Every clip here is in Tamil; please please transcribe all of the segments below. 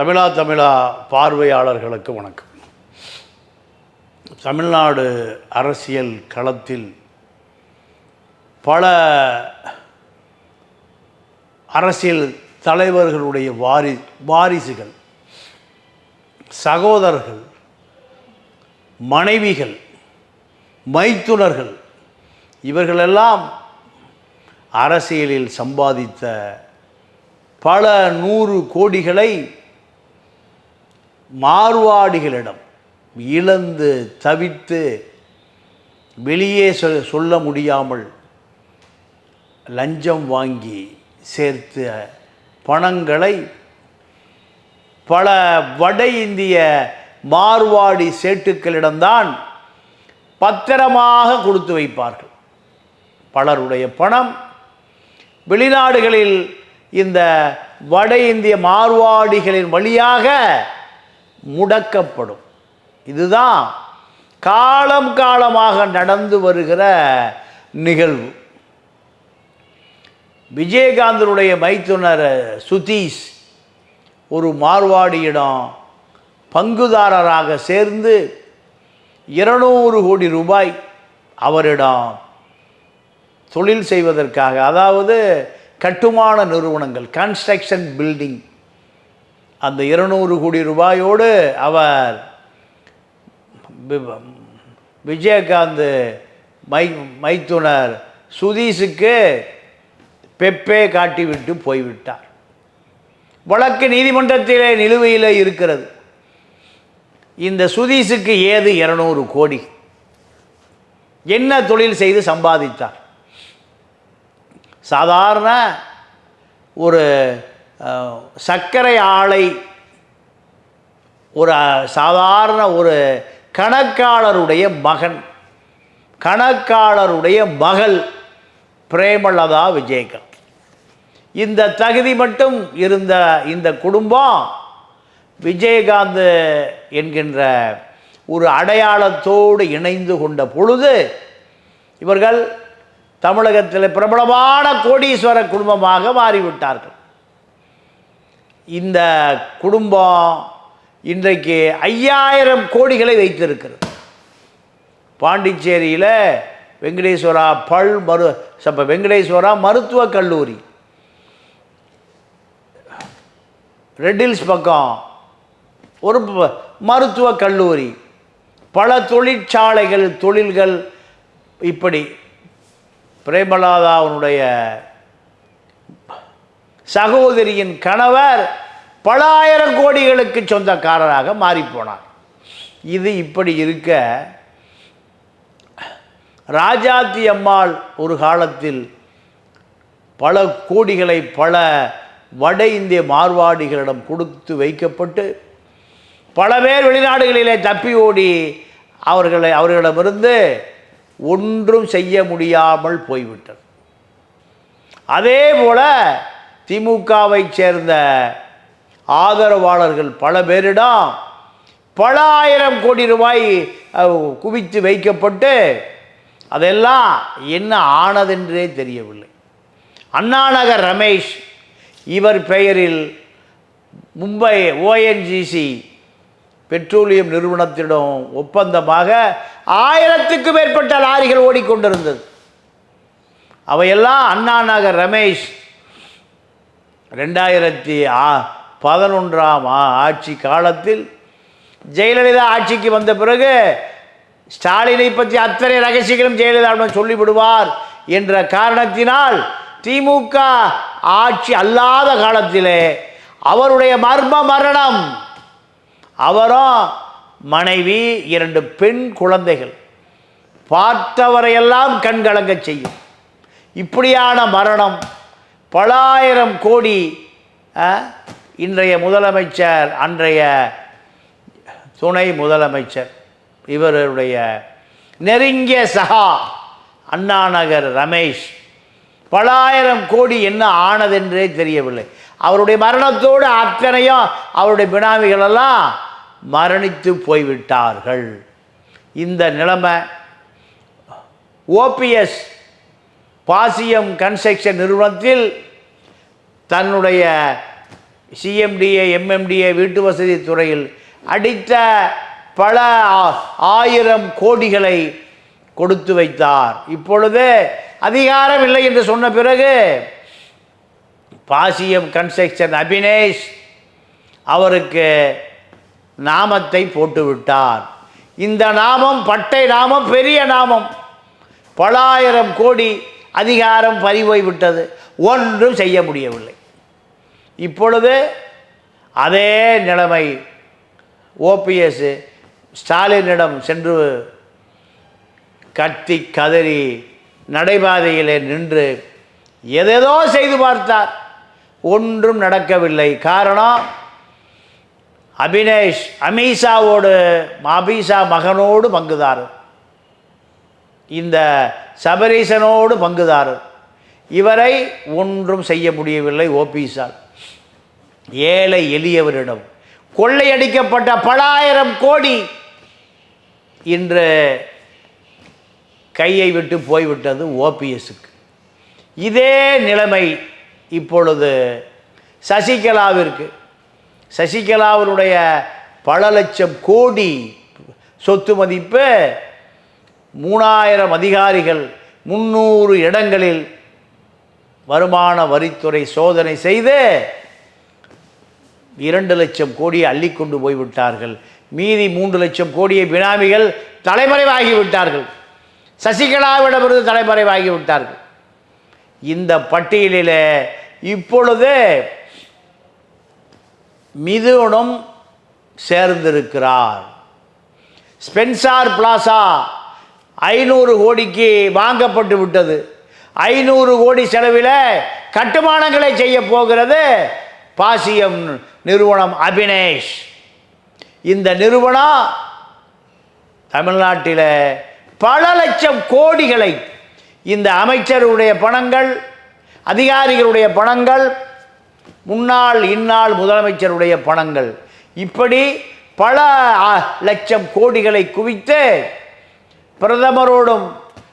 தமிழா தமிழா பார்வையாளர்களுக்கு வணக்கம். தமிழ்நாடு அரசியல் களத்தில் பல அரசியல் தலைவர்களுடைய வாரி வாரிசுகள் சகோதரர்கள் மனைவிகள் மைத்துனர்கள் இவர்களெல்லாம் அரசியலில் சம்பாதித்த பல நூறு கோடிகளை மார்வாடிகளிடம் இழந்து தவித்து வெளியே சொல் சொல்ல முடியாமல் லஞ்சம் வாங்கி சேர்த்த பணங்களை பல வட இந்திய மார்வாடி சேட்டுக்களிடம்தான் பத்திரமாக கொடுத்து வைப்பார்கள். பலருடைய பணம் வெளிநாடுகளில் இந்த வட இந்திய மார்வாடிகளின் வழியாக முடக்கப்படும். இதுதான் காலம் காலமாக நடந்து வருகிற நிகழ்வு. விஜயகாந்தனுடைய மைத்துனர் சுதீஷ் ஒரு மார்வாடியிடம் பங்குதாரராக சேர்ந்து இருநூறு கோடி ரூபாய் அவரிடம் தொழில் செய்வதற்காக அதாவது கட்டுமான நிறுவனங்கள் கன்ஸ்ட்ரக்ஷன் பில்டிங் அந்த இருநூறு கோடி ரூபாயோடு அவர் விஜயகாந்த் மை மைத்துனர் சுதீஷுக்கு பெப்பே காட்டிவிட்டு போய்விட்டார். வழக்கு நீதிமன்றத்திலே நிலுவையில் இருக்கிறது. இந்த சுதீஷுக்கு ஏது இருநூறு கோடி? என்ன தொழில் செய்து சம்பாதித்தார்? சாதாரண ஒரு சர்க்கரை ஆலை ஒரு சாதாரண ஒரு கணக்காளருடைய மகன் கணக்காளருடைய மகள் பிரேமலதா விஜயகாந்த் இந்த தகுதி மட்டும் இருந்த இந்த குடும்பம் விஜயகாந்த் என்கின்ற ஒரு அடையாளத்தோடு இணைந்து கொண்ட பொழுது இவர்கள் தமிழகத்தில் பிரபலமான கோடீஸ்வர குடும்பமாக மாறிவிட்டார்கள். இந்த குடும்பம் இன்றைக்கு ஐயாயிரம் கோடிகளை வைத்திருக்கிறது. பாண்டிச்சேரியில் வெங்கடேஸ்வரா பல் மரு சப்ப வெங்கடேஸ்வரா மருத்துவக் கல்லூரி. ரெட்டில்ஸ் பக்கம் ஒரு மருத்துவக் கல்லூரி. பல தொழிற்சாலைகள் தொழில்கள் இப்படி பிரேமலாதாவுடைய சகோதரியின் கணவர் பல ஆயிரம் கோடிகளுக்கு சொந்தக்காரராக மாறிப்போனார். இது இப்படி இருக்க ராஜாத்தி அம்மாள் ஒரு காலத்தில் பல கோடிகளை பல வட இந்திய மார்வாடிகளிடம் கொடுத்து வைக்கப்பட்டு பல பேர் வெளிநாடுகளிலே தப்பி ஓடி அவர்களை அவர்களிடமிருந்து ஒன்றும் செய்ய முடியாமல் போய்விட்டது. அதே போல திமுகவை சேர்ந்த ஆதரவாளர்கள் பல பேரிடம் பல ஆயிரம் கோடி ரூபாய் குவித்து வைக்கப்பட்டு அதெல்லாம் என்ன ஆனதென்றே தெரியவில்லை. அண்ணாநகர் ரமேஷ் இவர் பெயரில் மும்பை ஓஎன்ஜிசி பெட்ரோலியம் நிறுவனத்திடம் ஒப்பந்தமாக ஆயிரத்துக்கும் மேற்பட்ட லாரிகள் ஓடிக்கொண்டிருந்தது. அவையெல்லாம் அண்ணா நகர் ரமேஷ் ரெண்டாயிரத்தி ஆ பதினொன்றாம் ஆட்சி காலத்தில் ஜெயலலிதா ஆட்சிக்கு வந்த பிறகு ஸ்டாலினை பற்றி அத்தனை ரகசியங்களும் ஜெயலலிதாவிடம் சொல்லிவிடுவார் என்ற காரணத்தினால் திமுக ஆட்சி அல்லாத காலத்திலே அவருடைய மர்ம மரணம் அவரும் மனைவி இரண்டு பெண் குழந்தைகள் பார்த்தவரையெல்லாம் கண்கலங்க செய்யும். இப்படியான மரணம் பலாயிரம் கோடி இன்றைய முதலமைச்சர் அன்றைய துணை முதலமைச்சர் இவருடைய நெருங்கிய சகா அண்ணாநகர் ரமேஷ் பலாயிரம் கோடி என்ன ஆனதென்றே தெரியவில்லை. அவருடைய மரணத்தோடு அத்தனையும் அவருடைய பினாமிகளெல்லாம் மரணித்து போய்விட்டார்கள். இந்த நிலைமை ஓபிஎஸ் பாசியம் கன்ஸ்ட்ரக்ஷன் நிறுவனத்தில் தன்னுடைய சிஎம்டிஏ எம்எம்டிஏ வீட்டு வசதி துறையில் அடித்த பல ஆ- ஆயிரம் கோடிகளை கொடுத்து வைத்தார். இப்பொழுது அதிகாரம் இல்லை என்று சொன்ன பிறகு பாசியம் கன்ஸ்ட்ரக்ஷன் அபினேஷ் அவருக்கு நாமத்தை போட்டுவிட்டார். இந்த நாமம் பட்டை நாமம் பெரிய நாமம். பலாயிரம் கோடி அதிகாரம் பறிபோய் விட்டது. ஒன்றும் செய்ய முடியவில்லை. இப்பொழுது அதே நிலைமை ஓபிஎஸ் ஸ்டாலினிடம் சென்று கத்தி கதறி நடைபாதையிலே நின்று எதேதோ செய்து பார்த்தார். ஒன்றும் நடக்கவில்லை. காரணம் அபினேஷ் அமீஷாவோடு அபீஷா மகனோடு பங்குதாரன் இந்த சபரீசனோடு பங்குதாரர். இவரை ஒன்றும் செய்ய முடியவில்லை ஓபிஸால் ஏழை எளியவரிடம். கொள்ளையடிக்கப்பட்ட பலாயிரம் கோடி இன்று கையை விட்டு போய்விட்டது ஓபிஎஸ்க்கு. இதே நிலைமை இப்பொழுது சசிகலாவிற்கு. சசிகலாவினுடைய பல லட்சம் கோடி சொத்து மதிப்பு மூணாயிரம் அதிகாரிகள் முந்நூறு இடங்களில் வருமான வரித்துறை சோதனை செய்து இரண்டு லட்சம் கோடியை அள்ளி கொண்டு போய்விட்டார்கள். மீதி மூன்று லட்சம் கோடியை பினாமிகள் தலைமறைவாகி விட்டார்கள். சசிகலாவிடமிருந்து தலைமறைவாகி விட்டார்கள். இந்த பட்டியலில் இப்பொழுது மிதுனும் சேர்ந்திருக்கிறார். ஸ்பென்சார் பிளாசா ஐநூறு கோடிக்கு வாங்கப்பட்டு விட்டது. ஐநூறு கோடி செலவில் கட்டுமானங்களை செய்ய போகிறது பாசியம் நிறுவனம் அபினேஷ். இந்த நிறுவனம் தமிழ்நாட்டில் பல லட்சம் கோடிகளை இந்த அமைச்சருடைய பணங்கள் அதிகாரிகளுடைய பணங்கள் முன்னாள் இந்நாள் முதலமைச்சருடைய பணங்கள். இப்படி பல லட்சம் கோடிகளை குவித்து பிரதமரோடும்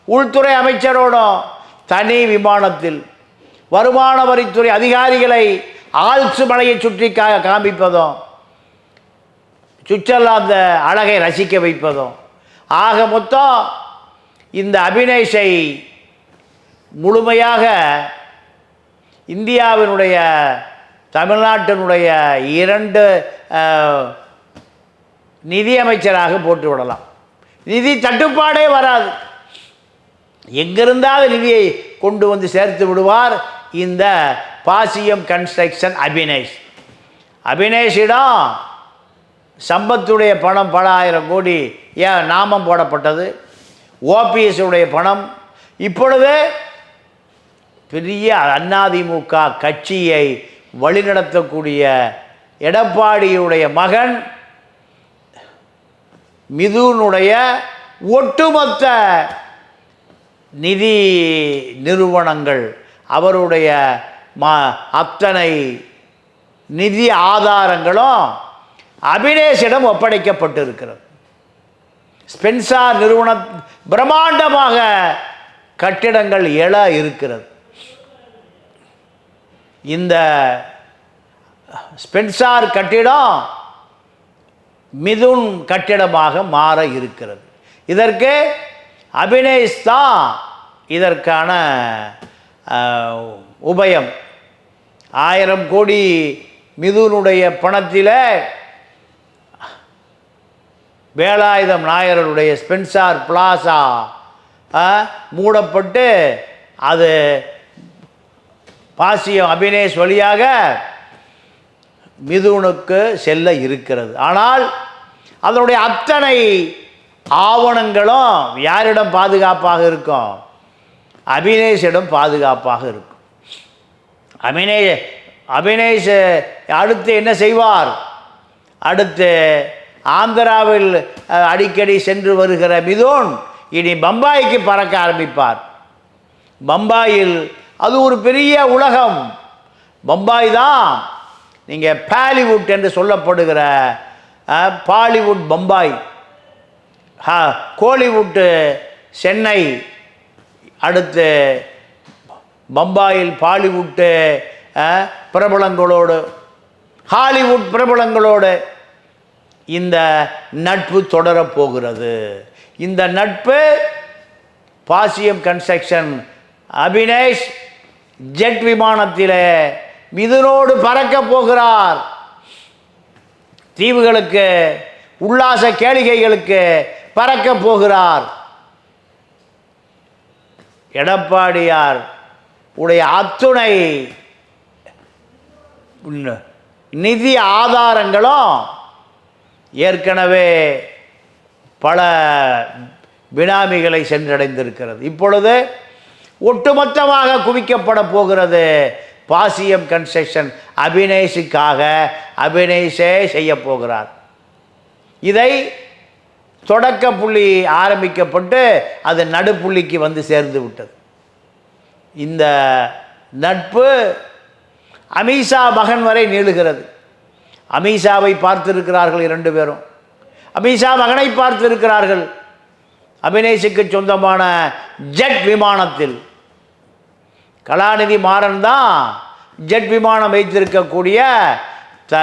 உள்துறை அமைச்சரோடும் தனி விமானத்தில் வருமான வரித்துறை அதிகாரிகளை ஆல்சு மலையை சுற்றி கா காண்பிப்பதும் சுவிட்சர்லாந்து அழகை ரசிக்க வைப்பதும். ஆக மொத்தம் இந்த அபினேஷை முழுமையாக இந்தியாவினுடைய தமிழ்நாட்டினுடைய இரண்டு நிதியமைச்சராக போட்டு விடலாம் நிதி தட்டுப்பாடே வராது. எங்கிருந்தாவது நிதியை கொண்டு வந்து சேர்த்து விடுவார் இந்த பாசியம் கன்ஸ்ட்ரக்ஷன் அபினேஷ். அபினேஷிடம் சம்பத்துடைய பணம் பல ஆயிரம் கோடி ஏன் நாமம் போடப்பட்டது? ஓபிஎஸுடைய பணம். இப்பொழுது பெரிய அதிமுக கட்சியை வழிநடத்தக்கூடிய எடப்பாடியுடைய மகன் மிதுனுடைய ஒட்டுமொத்த நிதி நிறுவனங்கள் அவருடைய ம அத்தனை நிதி ஆதாரங்களும் அபினேஷிடம் ஒப்படைக்கப்பட்டிருக்கிறது. ஸ்பென்சார் நிறுவன பிரம்மாண்டமாக கட்டிடங்கள் எழ இருக்கிறது. இந்த ஸ்பென்சார் கட்டிடம் மிதுன் கட்டிடமாக மாற இருக்கிறது. இதற்கு அபினேஷ் தான் இதற்கான உபயம். ஆயிரம் கோடி மிதுனுடைய பணத்தில் வேலாயுதம் நாயருடைய ஸ்பென்சார் பிளாசா மூடப்பட்டு அது பாசியம் அபினேஷ் வழியாக மிதுனுக்கு செல்ல இருக்கிறது. ஆனால் அதனுடைய அத்தனை ஆவணங்களும் யாரிடம் பாதுகாப்பாக இருக்கும்? அபினேஷிடம் பாதுகாப்பாக இருக்கும். அபினே அபினேஷ் அடுத்து என்ன செய்வார்? அடுத்து ஆந்திராவில் அடிக்கடி சென்று வருகிற மிதுன் இனி பம்பாய்க்கு பறக்க ஆரம்பிப்பார். பம்பாயில் அது ஒரு பெரிய உலகம். பம்பாய் தான் நீங்கள் பாலிவுட் என்று சொல்லப்படுகிற பாலிவுட் பம்பாய். ஹா கோலிவுட்டு சென்னை. அடுத்து பம்பாயில் பாலிவுட்டு பிரபலங்களோடு ஹாலிவுட் பிரபலங்களோடு இந்த நட்பு தொடரப் போகிறது. இந்த நட்பு பாசியம் கன்ஸ்ட்ரக்ஷன் அபினேஷ் ஜெட் விமானத்திலே மிதுனோடு பறக்கப் போகிறார். தீவுகளுக்கு உல்லாச கேளிகைகளுக்கு பறக்கப் போகிறார். எடப்பாடியார் உடைய அத்துணை நிதி ஆதாரங்களும் ஏற்கனவே பல பினாமிகளை சென்றடைந்திருக்கிறது. இப்பொழுது ஒட்டுமொத்தமாக குவிக்கப்பட போகிறது பாசியம் கன்ஸ்ட்ரக்ஷன் அபினேஷுக்காக அபினேஷே செய்ய போகிறார் இதை தொடக்க புள்ளி ஆரம்பிக்கப்பட்டு அது நடுப்புள்ளிக்கு வந்து சேர்ந்து விட்டது. இந்த நட்பு அமீஷா மகன் வரை நீளுகிறது. அமீஷாவை பார்த்திருக்கிறார்கள் இரண்டு பேரும். அமீஷா மகனை பார்த்திருக்கிறார்கள். அபினேஷுக்கு சொந்தமான ஜெட் விமானத்தில். கலாநிதி மாறன் தான் ஜெட் விமானம் வைத்திருக்கக்கூடிய த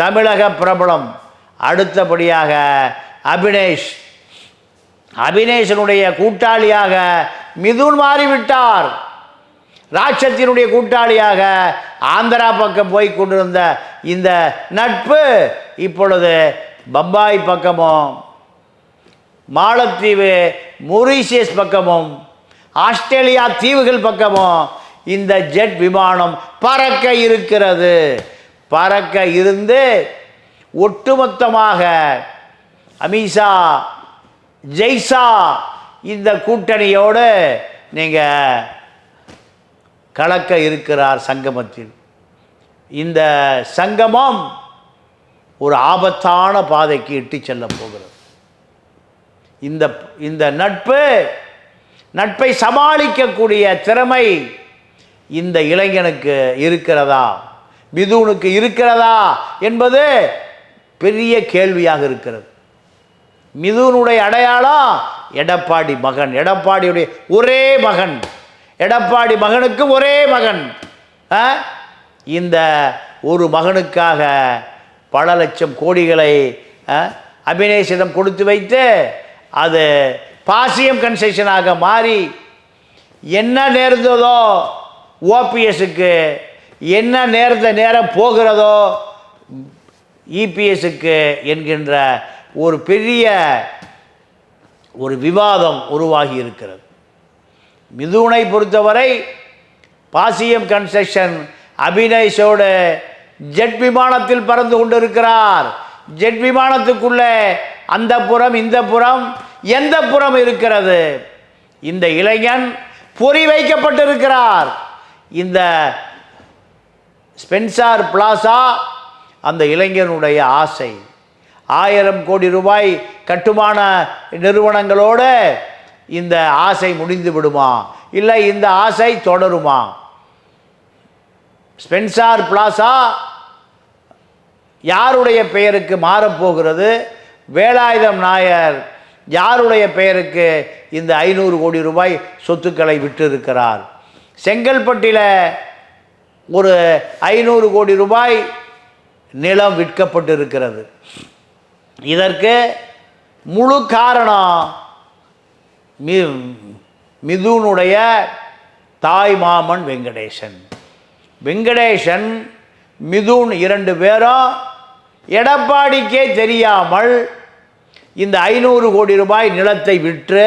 தமிழக பிரபலம். அடுத்தபடியாக அபினேஷ். அபினேஷனுடைய கூட்டாளியாக மிதுன் மாறிவிட்டார். ராட்சத்தினுடைய கூட்டாளியாக ஆந்திரா பக்கம் போய் கொண்டிருந்த இந்த நட்பு இப்பொழுது பம்பாய் பக்கமும் மாலத்தீவு மொரீஷியஸ் பக்கமும் ஆஸ்திரேலியா தீவுகள் பக்கமும் இந்த ஜெட் விமானம் பறக்க இருக்கிறது. பறக்க இருந்து ஒட்டுமொத்தமாக அமிஷா ஜெய்சா இந்த கூட்டணியோடு நீங்கள் கலக்க இருக்கிறார் சங்கமத்தில். இந்த சங்கமம் ஒரு ஆபத்தான பாதைக்கு இட்டு செல்ல போகிறது. இந்த இந்த நட்பு நட்பை சமாளிக்கக்கூடிய திறமை இந்த இளைஞனுக்கு இருக்கிறதா? மிதுனுக்கு இருக்கிறதா? என்பது பெரிய கேள்வியாக இருக்கிறது. மிதுனுடைய அடையாளம் எடப்பாடி மகன். எடப்பாடியுடைய ஒரே மகன். எடப்பாடி மகனுக்கு ஒரே மகன். ஆ? இந்த ஒரு மகனுக்காக பல லட்சம் கோடிகளை ஆ, கொடுத்து வைத்து அது பாசியம் கன்செஷனாக மாறி என்ன நேர்ந்ததோ ஓபிஎஸ்க்கு என்ன நேரத்தை நேரம் போகிறதோ இபிஎஸ்க்கு என்கின்ற ஒரு பெரிய ஒரு விவாதம் உருவாகி இருக்கிறது. மிதுனை பொறுத்தவரை பாசியம் கன்ஸ்ட்ரக்ஷன் அபிநயஷோடு ஜெட் விமானத்தில் பறந்து கொண்டிருக்கிறார். ஜெட் விமானத்துக்குள்ளே அந்த புறம் இந்த புறம் எந்த புறம் இருக்கிறது? இந்த இளைஞன் பொறி வைக்கப்பட்டிருக்கிறார். இந்த ஸ்பென்சார் பிளாசா அந்த இளைஞனுடைய ஆசை. ஆயிரம் கோடி ரூபாய் கட்டுமான நிறுவனங்களோடு இந்த ஆசை முடிந்து விடுமா? இல்லை இந்த ஆசை தொடருமா? ஸ்பென்சார் பிளாசா யாருடைய பெயருக்கு மாறப்போகிறது? வேலாயுதம் நாயர் யாருடைய பெயருக்கு இந்த ஐநூறு கோடி ரூபாய் சொத்துக்களை விட்டிருக்கிறார் செங்கல்பட்டில் ஒரு ஐநூறு கோடி ரூபாய் நிலம் விற்கப்பட்டிருக்கிறது. இதற்கு முழு காரணம் மி மிதுனுடைய தாய் மாமன் வெங்கடேசன். வெங்கடேசன் மிதுன் இரண்டு பேரும் எடப்பாடிக்கே தெரியாமல் இந்த ஐநூறு கோடி ரூபாய் நிலத்தை விற்று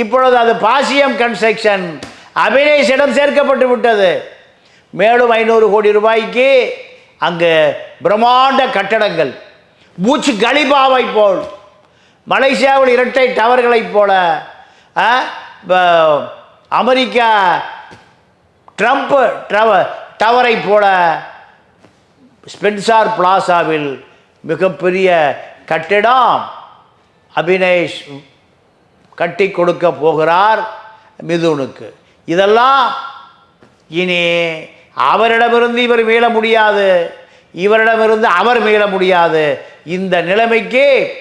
இப்பொழுது அது பாசியம் கன்ஸ்ட்ரக்ஷன் அபினேஷிடம் சேர்க்கப்பட்டு விட்டது. மேலும் ஐநூறு கோடி ரூபாய்க்கு அங்கு பிரம்மாண்ட கட்டடங்கள் பூச்சு கலிபாவை போல் மலேசியாவில் இரட்டை டவர்களைப் போல அமெரிக்கா ட்ரம்ப் டவ டவரை போல ஸ்பென்சார் பிளாசாவில் மிகப்பெரிய கட்டிடம் அபினேஷ் கட்டி கொடுக்க போகிறார் மிதுனுக்கு. இதெல்லாம் இனி அவரிடமிருந்து இவர் மீள முடியாது. இவரிடமிருந்து அவர் மீள முடியாது. இந்த நிலைமைக்கு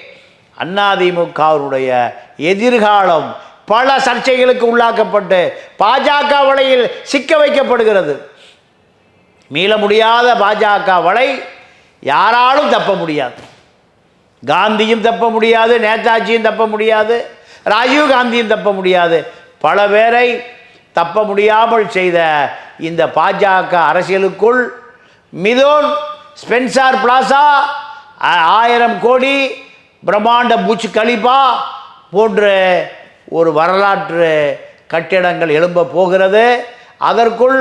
அதிமுகவினுடைய எதிர்காலம் பல சர்ச்சைகளுக்கு உள்ளாக்கப்பட்டு பாஜக வலையில் சிக்க வைக்கப்படுகிறது. மீள முடியாத பாஜக வலை யாராலும் தப்ப முடியாது. காந்தியும் தப்ப முடியாது நேதாஜியும் தப்ப முடியாது ராஜீவ் காந்தியும் தப்ப முடியாது. பல பேரை தப்ப முடியாமல் செய்த இந்த பாஜக அரசியலுக்குள் மிதோன் ஸ்பென்சார் பிளாசா ஆயிரம் கோடி பிரம்மாண்ட பூச்சு கலிபா போன்ற ஒரு வரலாற்று கட்டிடங்கள் எழும்ப போகிறது. அதற்குள்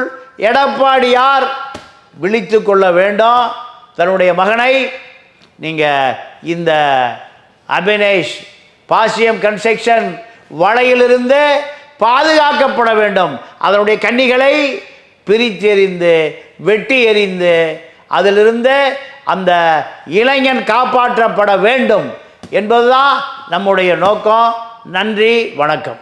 எடப்பாடியார் விழித்து கொள்ள வேண்டும். தன்னுடைய மகனை நீங்கள் இந்த அபினேஷ் பாசியம் கன்ஸ்ட்ரக்ஷன் வலையிலிருந்து பாதுகாக்கப்பட வேண்டும். அதனுடைய கன்னிகளை பிரித்தெறிந்து வெட்டி எறிந்து அதிலிருந்து அந்த இளைஞன் காப்பாற்றப்பட வேண்டும் என்பதுதான் நம்முடைய நோக்கம். நன்றி வணக்கம்.